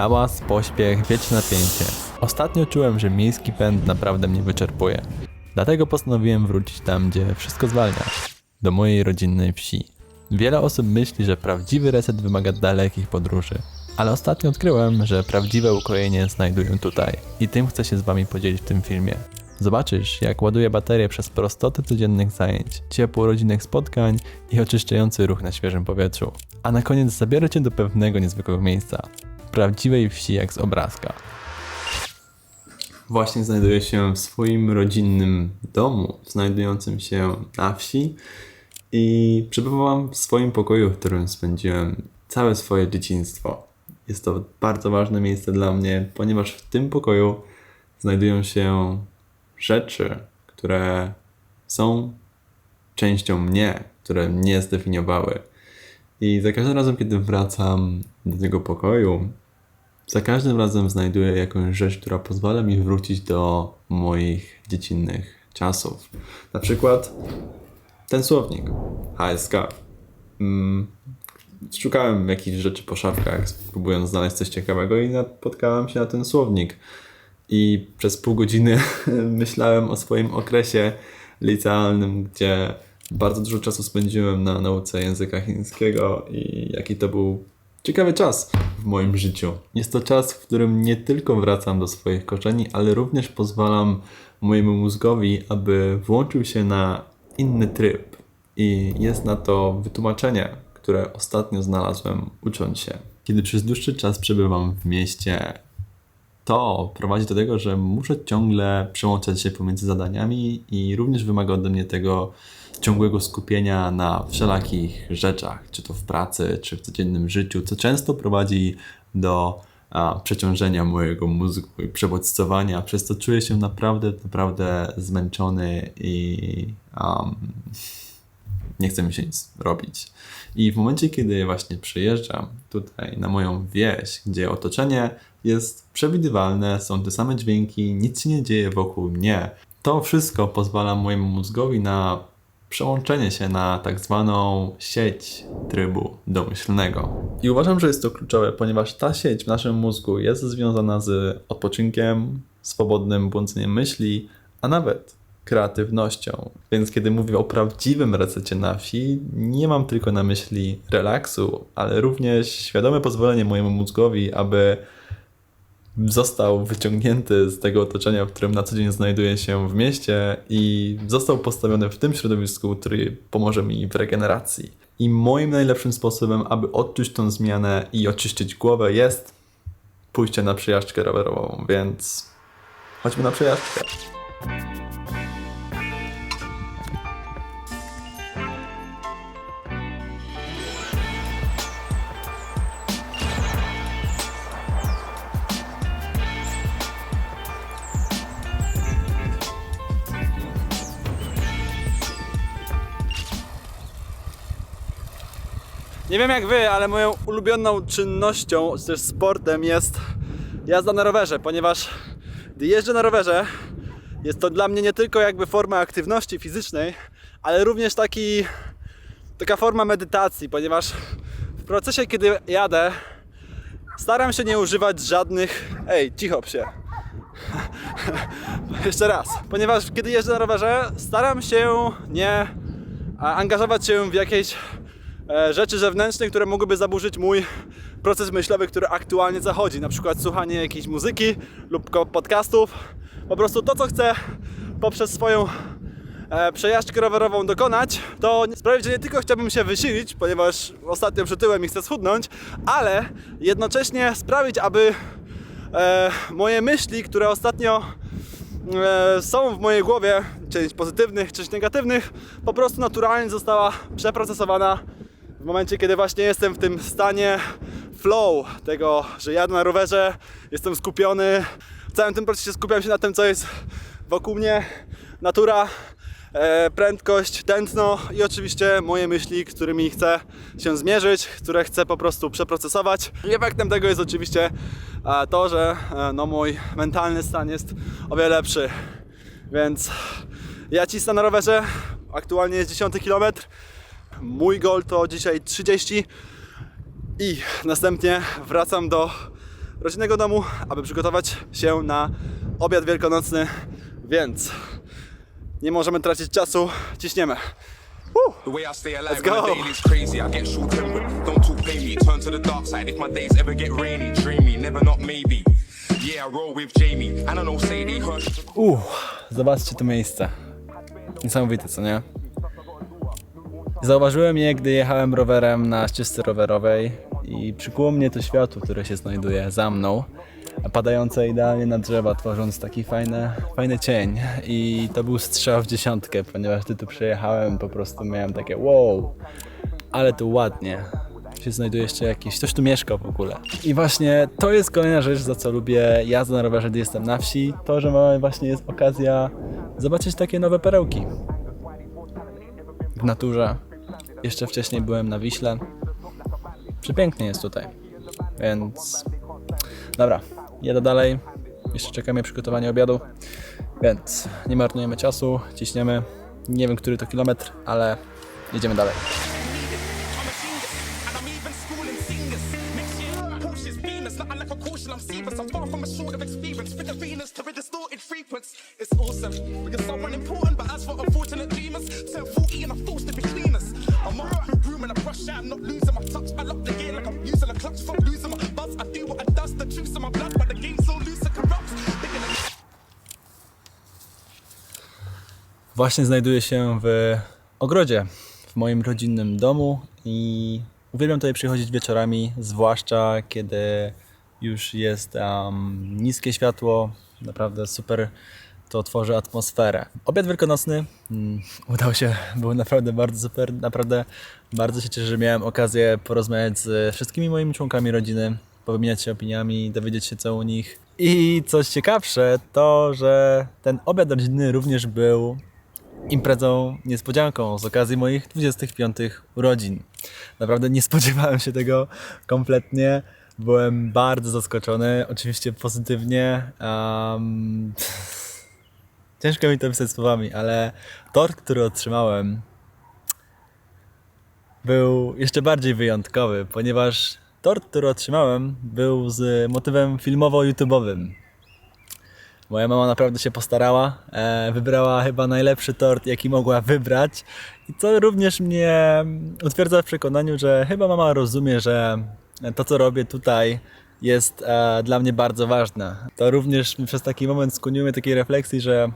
Hałas, pośpiech, wieczne napięcie. Ostatnio czułem, że miejski pęd naprawdę mnie wyczerpuje. Dlatego postanowiłem wrócić tam, gdzie wszystko zwalnia. Do mojej rodzinnej wsi. Wiele osób myśli, że prawdziwy reset wymaga dalekich podróży. Ale ostatnio odkryłem, że prawdziwe ukojenie znajduję tutaj. I tym chcę się z wami podzielić w tym filmie. Zobaczysz, jak ładuję baterię przez prostotę codziennych zajęć, ciepło rodzinnych spotkań i oczyszczający ruch na świeżym powietrzu. A na koniec zabiorę cię do pewnego niezwykłego miejsca. Prawdziwej wsi jak z obrazka. Właśnie znajduję się w swoim rodzinnym domu, znajdującym się na wsi i przebywam w swoim pokoju, w którym spędziłem całe swoje dzieciństwo. Jest to bardzo ważne miejsce dla mnie, ponieważ w tym pokoju znajdują się rzeczy, które są częścią mnie, które mnie zdefiniowały. I za każdym razem, kiedy wracam do tego pokoju, za każdym razem znajduję jakąś rzecz, która pozwala mi wrócić do moich dziecinnych czasów. Na przykład ten słownik HSK. Mm, szukałem jakichś rzeczy po szafkach, próbując znaleźć coś ciekawego i napotkałem się na ten słownik. I przez pół godziny myślałem o swoim okresie licealnym, gdzie bardzo dużo czasu spędziłem na nauce języka chińskiego i jaki to był ciekawy czas w moim życiu. Jest to czas, w którym nie tylko wracam do swoich korzeni, ale również pozwalam mojemu mózgowi, aby włączył się na inny tryb. I jest na to wytłumaczenie, które ostatnio znalazłem ucząc się. Kiedy przez dłuższy czas przebywam w mieście, to prowadzi do tego, że muszę ciągle przełączać się pomiędzy zadaniami i również wymaga ode mnie tego ciągłego skupienia na wszelakich rzeczach, czy to w pracy, czy w codziennym życiu, co często prowadzi do a, przeciążenia mojego mózgu i przebodźcowania, przez co czuję się naprawdę, naprawdę zmęczony i um, nie chce mi się nic robić. I w momencie, kiedy właśnie przyjeżdżam tutaj na moją wieś, gdzie otoczenie jest przewidywalne, są te same dźwięki, nic się nie dzieje wokół mnie, to wszystko pozwala mojemu mózgowi na przełączenie się na tak zwaną sieć trybu domyślnego. I uważam, że jest to kluczowe, ponieważ ta sieć w naszym mózgu jest związana z odpoczynkiem, swobodnym błądzeniem myśli, a nawet kreatywnością. Więc kiedy mówię o prawdziwym resecie na wsi, nie mam tylko na myśli relaksu, ale również świadome pozwolenie mojemu mózgowi, aby został wyciągnięty z tego otoczenia, w którym na co dzień znajduję się w mieście i został postawiony w tym środowisku, który pomoże mi w regeneracji. I moim najlepszym sposobem, aby odczuć tą zmianę i oczyścić głowę jest pójście na przejażdżkę rowerową, więc chodźmy na przejażdżkę. Nie wiem jak wy, ale moją ulubioną czynnością, czy też sportem jest jazda na rowerze, ponieważ gdy jeżdżę na rowerze, jest to dla mnie nie tylko jakby forma aktywności fizycznej, ale również taki, taka forma medytacji, ponieważ w procesie, kiedy jadę, staram się nie używać żadnych... Ej, cicho psie. Jeszcze raz. Ponieważ kiedy jeżdżę na rowerze, staram się nie angażować się w jakieś rzeczy zewnętrzne, które mogłyby zaburzyć mój proces myślowy, który aktualnie zachodzi. Na przykład słuchanie jakiejś muzyki lub podcastów. Po prostu to, co chcę poprzez swoją e, przejażdżkę rowerową dokonać, to sprawić, że nie tylko chciałbym się wysilić, ponieważ ostatnio przytyłem i chcę schudnąć, ale jednocześnie sprawić, aby e, moje myśli, które ostatnio e, są w mojej głowie, część pozytywnych, część negatywnych, po prostu naturalnie została przeprocesowana w momencie, kiedy właśnie jestem w tym stanie flow tego, że jadę na rowerze, jestem skupiony. W całym tym procesie skupiam się na tym, co jest wokół mnie, natura, e, prędkość, tętno i oczywiście moje myśli, którymi chcę się zmierzyć, które chcę po prostu przeprocesować. I efektem tego jest oczywiście e, to, że e, no, mój mentalny stan jest o wiele lepszy. Więc ja cisnę na rowerze, aktualnie jest 10 km. Mój gol to dzisiaj 30 i następnie wracam do rodzinnego domu, aby przygotować się na obiad wielkanocny, więc nie możemy tracić czasu, ciśniemy. Woo! The way I stay alive go. the is crazy. I get short tempered. Don't talk. Turn to the dark side if my days ever get rainy. Dreamy, never not maybe. Yeah, I roll with Jamie. I know Sadie Hirsch. Uff, zobaczcie to miejsce. Niesamowite, co nie? Zauważyłem je, gdy jechałem rowerem na ścieżce rowerowej i przykuło mnie to światło, które się znajduje za mną, padające idealnie na drzewa, tworząc taki fajny, fajny cień. I to był strzał w dziesiątkę, ponieważ gdy tu przejechałem, po prostu miałem takie wow, ale tu ładnie. Się znajduje jeszcze jakiś, ktoś tu mieszka w ogóle. I właśnie to jest kolejna rzecz, za co lubię jazdę na rowerze, gdy jestem na wsi. To, że mamy właśnie jest okazja zobaczyć takie nowe perełki. W naturze. Jeszcze wcześniej byłem na Wiśle. Przepięknie jest tutaj. Więc... Dobra, jedę dalej. Jeszcze czeka mnie przygotowanie obiadu. Więc nie marnujemy czasu, ciśniemy. Nie wiem, który to kilometr, ale jedziemy dalej. It's awesome. Because someone important, but as for unfortunate dreamers, Właśnie znajduję się w ogrodzie, w moim rodzinnym domu i uwielbiam tutaj przychodzić wieczorami, zwłaszcza kiedy już jest um, niskie światło, naprawdę super to tworzy atmosferę. Obiad wielkanocny mm, udał się, był naprawdę bardzo super, naprawdę bardzo się cieszę, że miałem okazję porozmawiać z wszystkimi moimi członkami rodziny, powymieniać się opiniami, dowiedzieć się co u nich. I coś ciekawsze, to że ten obiad rodzinny również był imprezą, niespodzianką z okazji moich 25 urodzin. Naprawdę nie spodziewałem się tego kompletnie. Byłem bardzo zaskoczony, oczywiście pozytywnie. Um, ciężko mi to pisać słowami, ale tort, który otrzymałem, był jeszcze bardziej wyjątkowy, ponieważ tort, który otrzymałem, był z motywem filmowo-youtubowym. Moja mama naprawdę się postarała. E, wybrała chyba najlepszy tort, jaki mogła wybrać. I co również mnie utwierdza w przekonaniu, że chyba mama rozumie, że to, co robię tutaj, jest e, dla mnie bardzo ważne. To również przez taki moment skłoniło mnie takiej refleksji, że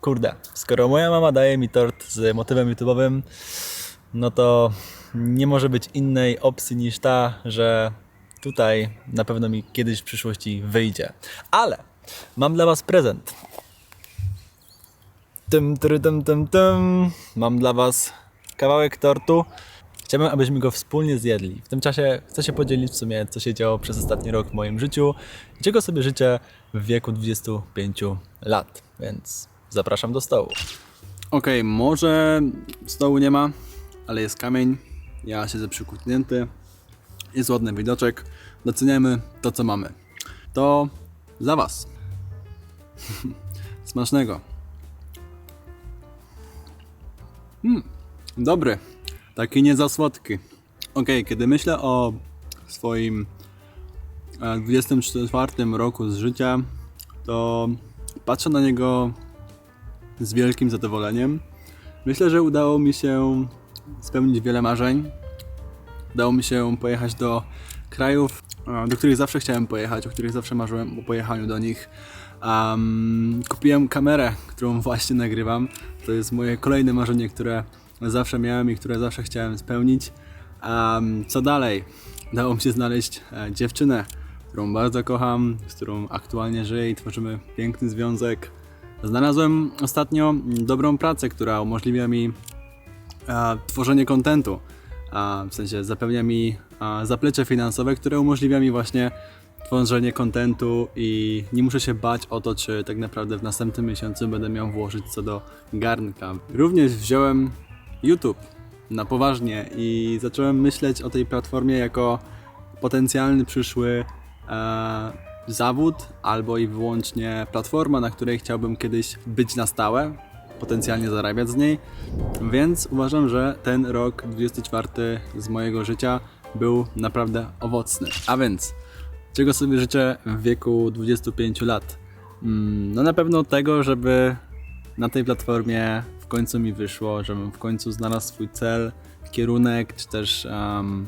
kurde, skoro moja mama daje mi tort z motywem YouTube'owym, no to nie może być innej opcji niż ta, że tutaj na pewno mi kiedyś w przyszłości wyjdzie. Ale mam dla Was prezent. Tym, tym, tym, tym, tym. Mam dla Was kawałek tortu. Chciałbym, abyśmy go wspólnie zjedli. W tym czasie chcę się podzielić w sumie, co się działo przez ostatni rok w moim życiu czego sobie życzę w wieku 25 lat. Więc zapraszam do stołu. Okej, może stołu nie ma, ale jest kamień. Ja siedzę przykucnięty. Jest ładny widoczek. Doceniamy to, co mamy. To za Was. Smacznego. Mm, dobry. Taki nie za słodki. Okej, kiedy myślę o swoim e, 24 roku z życia, to patrzę na niego z wielkim zadowoleniem. Myślę, że udało mi się spełnić wiele marzeń. Udało mi się pojechać do krajów, e, do których zawsze chciałem pojechać, o których zawsze marzyłem o pojechaniu do nich. Am, kupiłem kamerę, którą właśnie nagrywam. To jest moje kolejne marzenie, które zawsze miałem i które zawsze chciałem spełnić. Am, co dalej? Udało mi się znaleźć e, dziewczynę, którą bardzo kocham, z którą aktualnie żyję i tworzymy piękny związek. Znalazłem ostatnio dobrą pracę, która umożliwia mi e, tworzenie kontentu. A, w sensie zapewnia mi a, zaplecze finansowe, które umożliwia mi właśnie tworzenie kontentu i nie muszę się bać o to, czy tak naprawdę w następnym miesiącu będę miał włożyć co do garnka. Również wziąłem YouTube na poważnie i zacząłem myśleć o tej platformie jako potencjalny przyszły e, zawód albo i wyłącznie platforma, na której chciałbym kiedyś być na stałe, potencjalnie zarabiać z niej. Więc uważam, że ten rok 24 z mojego życia był naprawdę owocny. A więc Czego sobie życzę w wieku 25 lat? Mm, No na pewno tego, żeby na tej platformie w końcu mi wyszło, żebym w końcu znalazł swój cel, kierunek, czy też um,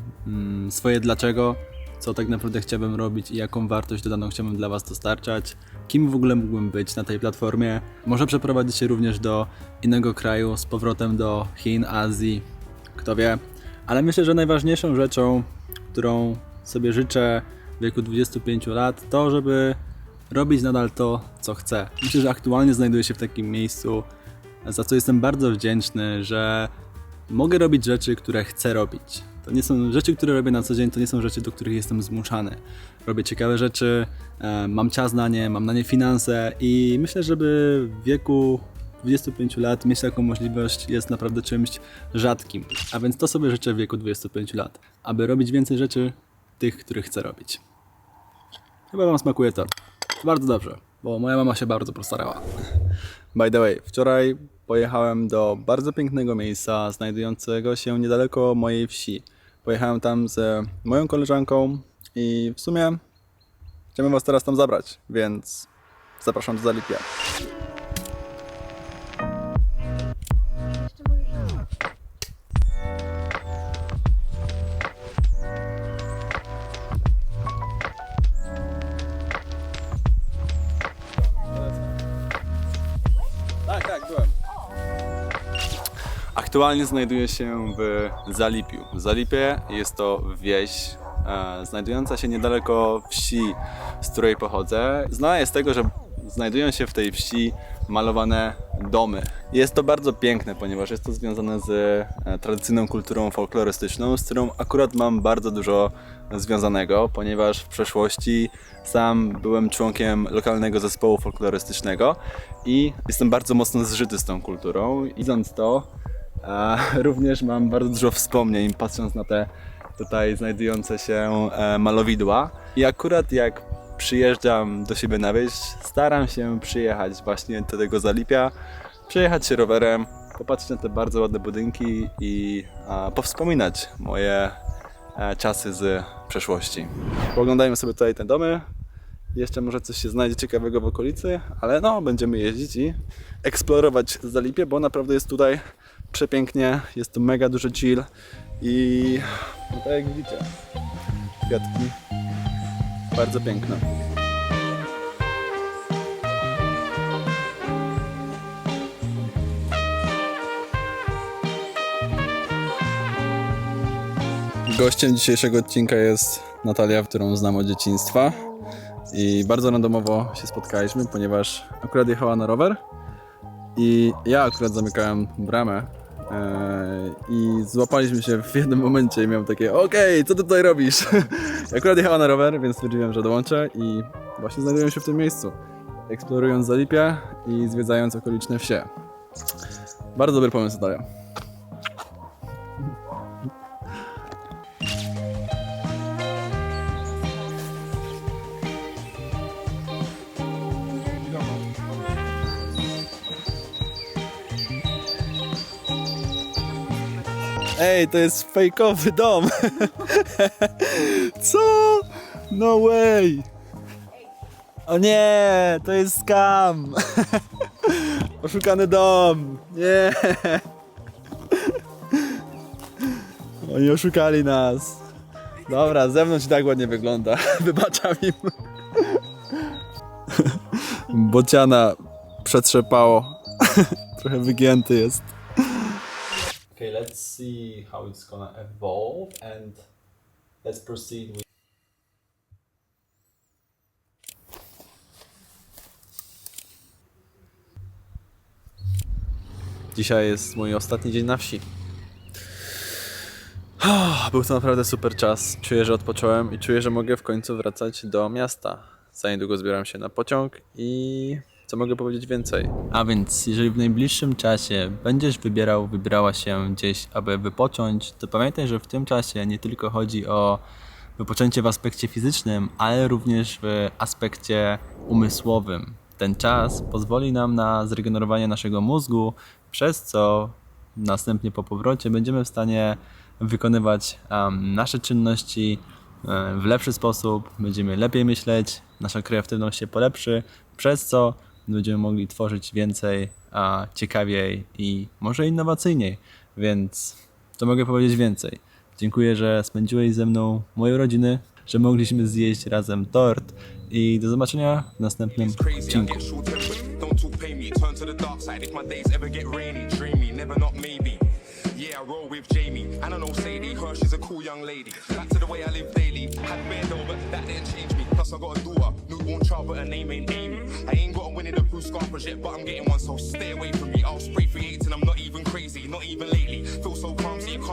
swoje dlaczego, co tak naprawdę chciałbym robić i jaką wartość dodaną chciałbym dla Was dostarczać, kim w ogóle mógłbym być na tej platformie. Może przeprowadzić się również do innego kraju, z powrotem do Chin, Azji, kto wie. Ale myślę, że najważniejszą rzeczą, którą sobie życzę wieku 25 lat, to żeby robić nadal to, co chcę. Myślę, że aktualnie znajduję się w takim miejscu, za co jestem bardzo wdzięczny, że mogę robić rzeczy, które chcę robić. To nie są rzeczy, które robię na co dzień, to nie są rzeczy, do których jestem zmuszany. Robię ciekawe rzeczy, e, mam czas na nie, mam na nie finanse i myślę, żeby w wieku 25 lat mieć taką możliwość jest naprawdę czymś rzadkim. A więc to sobie życzę w wieku 25 lat, aby robić więcej rzeczy, tych, których chcę robić. Chyba Wam smakuje to. Bardzo dobrze, bo moja mama się bardzo postarała. By the way, wczoraj pojechałem do bardzo pięknego miejsca znajdującego się niedaleko mojej wsi. Pojechałem tam z moją koleżanką i w sumie chciałbym Was teraz tam zabrać, więc zapraszam do Zalipia. Aktualnie znajduję się w Zalipiu. W Zalipie jest to wieś e, znajdująca się niedaleko wsi, z której pochodzę. Znana jest tego, że znajdują się w tej wsi malowane domy. Jest to bardzo piękne, ponieważ jest to związane z e, tradycyjną kulturą folklorystyczną, z którą akurat mam bardzo dużo związanego, ponieważ w przeszłości sam byłem członkiem lokalnego zespołu folklorystycznego i jestem bardzo mocno zżyty z tą kulturą. Idąc to, a również mam bardzo dużo wspomnień, patrząc na te tutaj znajdujące się e, malowidła. I akurat jak przyjeżdżam do siebie na wieś, staram się przyjechać właśnie do tego Zalipia, przejechać się rowerem, popatrzeć na te bardzo ładne budynki i a, powspominać moje e, czasy z przeszłości. Poglądajmy sobie tutaj te domy. Jeszcze może coś się znajdzie ciekawego w okolicy, ale no, będziemy jeździć i eksplorować Zalipie, bo naprawdę jest tutaj przepięknie, jest to mega duży chill i no tak jak widzicie, kwiatki bardzo piękne. Gościem dzisiejszego odcinka jest Natalia, którą znam od dzieciństwa i bardzo randomowo się spotkaliśmy, ponieważ akurat jechała na rower i ja akurat zamykałem bramę i złapaliśmy się w jednym momencie i miałem takie okej, co ty tutaj robisz? Akurat jechała na rower, więc stwierdziłem, że dołączę i właśnie znajduję się w tym miejscu, eksplorując Zalipie i zwiedzając okoliczne wsie. Bardzo dobry pomysł, Natalia. Ej, to jest fejkowy dom. Co? No way. O nie, to jest scam. Oszukany dom. Nie. Oni oszukali nas. Dobra, z zewnątrz i tak ładnie wygląda. Wybaczam im. Bociana przetrzepało. Trochę wygięty jest. Okay, let's see how it's gonna evolve and let's proceed with Dzisiaj jest mój ostatni dzień na wsi. Był to naprawdę super czas. Czuję, że odpocząłem i czuję, że mogę w końcu wracać do miasta. Za niedługo zbieram się na pociąg i co mogę powiedzieć więcej? A więc, jeżeli w najbliższym czasie będziesz wybierał, wybrała się gdzieś, aby wypocząć, to pamiętaj, że w tym czasie nie tylko chodzi o wypoczęcie w aspekcie fizycznym, ale również w aspekcie umysłowym. Ten czas pozwoli nam na zregenerowanie naszego mózgu, przez co następnie po powrocie będziemy w stanie wykonywać em, nasze czynności w lepszy sposób, będziemy lepiej myśleć, nasza kreatywność się polepszy, przez co będziemy mogli tworzyć więcej, a ciekawiej i może innowacyjniej. Więc to mogę powiedzieć więcej. Dziękuję, że spędziłeś ze mną moje urodziny, że mogliśmy zjeść razem tort i do zobaczenia w następnym odcinku. Yeah, I roll with Jamie. And I know Sadie, her, she's a cool young lady. Back to the way I live daily. Had that didn't change me. Plus, I got a daughter, newborn child, but her name ain't Amy. I ain't got a win in the Bruce Scarpers yet, but I'm getting one, so stay away from me. I'll spray free eights and I'm not even crazy, not even lately. Feel so calm, so you can't.